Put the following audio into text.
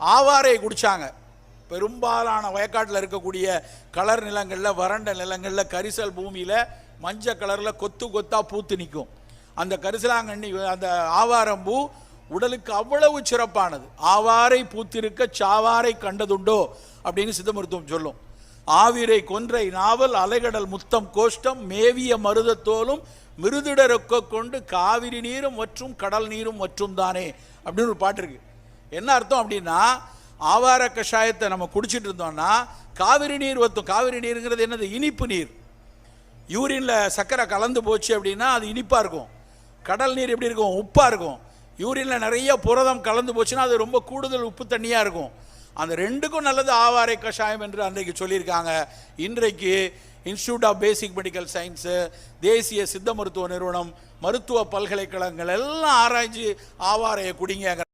ஆவாரை குடித்தாங்க பெரும்பாலான வயக்காட்டில் இருக்கக்கூடிய கலர் நிலங்களில் வறண்ட நிலங்களில் கரிசல் பூமியில் மஞ்சள் கலரில் கொத்து கொத்தாக பூத்து நிற்கும் அந்த கரிசலாங்கண்ணி அந்த ஆவாரம்பூ உடலுக்கு அவ்வளவு சிறப்பானது. ஆவாரை பூத்திருக்க சாவாரை கண்டதுண்டோ அப்படின்னு சித்த மருத்துவம் சொல்லும். ஆவிரை கொன்றை நாவல் அலைகடல் முத்தம் கோஷ்டம் மேவிய மருதத்தோலும் மிருதிடரொக்க கொண்டு காவிரி நீரும் மற்றும் கடல் நீரும் மற்றும் தானே அப்படின்னு ஒரு பாட்டு இருக்கு. என்ன அர்த்தம் அப்படின்னா ஆவார கஷாயத்தை நம்ம குடிச்சிட்டு இருந்தோம்னா காவிரி நீர் ஒத்தும் காவிரி நீருங்கிறது என்னது? இனிப்பு நீர். யூரின்ல சர்க்கரை கலந்து போச்சு அப்படின்னா அது இனிப்பாக இருக்கும். கடல் நீர் எப்படி இருக்கும்? உப்பாக இருக்கும். யூரினில் நிறைய புரதம் கலந்து போச்சுன்னா அது ரொம்ப கூடுதல் உப்பு தண்ணியாக இருக்கும். அந்த ரெண்டுக்கும் நல்லது ஆவாரை கஷாயம் என்று அன்றைக்கு சொல்லியிருக்காங்க. இன்றைக்கு institute of basic medical science தேசிய சித்த மருத்துவ நிறுவனம் மருத்துவ பல்கலைக்கழகங்கள் எல்லாம் ஆராய்ச்சி ஆவாரையை குடிங்க.